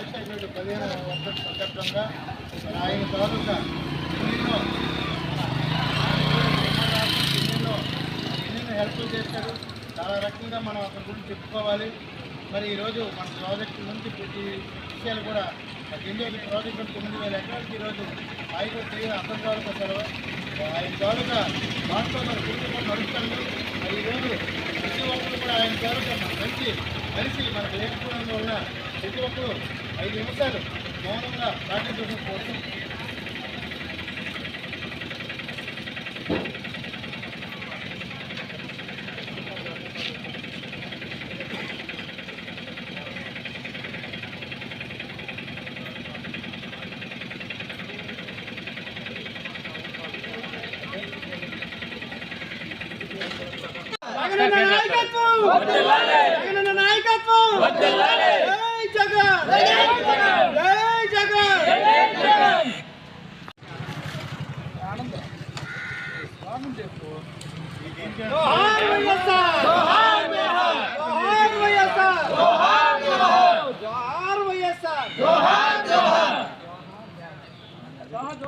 రాజశేఖరుడు పదిహేను వర్షం సందర్భంగా ఆయన తాలూకా ఎన్నెన్నో ఎన్నెన్నో ఎన్నెన్నో హెల్ప్ చేశారు చాలా రకంగా మనం అతని గురించి చెప్పుకోవాలి. మరి ఈరోజు మన ప్రాజెక్టు నుంచి ప్రతి విషయాలు కూడా ఎన్నో ప్రాజెక్టు తొమ్మిది వేల ఎకరాలకి ఈరోజు ఆయన చేయడం అతని తాలూకా సెలవు. ఆయన తాలూకా దాంట్లో మన కుటుంబం నడుస్తుంది. మరి ఈరోజు ప్రతి ఒక్కరు కూడా ఆయన తాలూకా మన మంచి కలిసి మనకు లేకపోవడం వల్ల ప్రతి ఒక్కరు ఐదు నిమిషాలు మౌనంగా పాటించడం కోసం జగనన్న నాయకత్వం! నాయకత్వం! ಆನಂದ ರಾಮದೇವ್ ಜೋಹಾರ್ ವಯಸ್ಸ ಜೋಹಾರ್ ವಯಸ್ಸ ಜೋಹಾರ್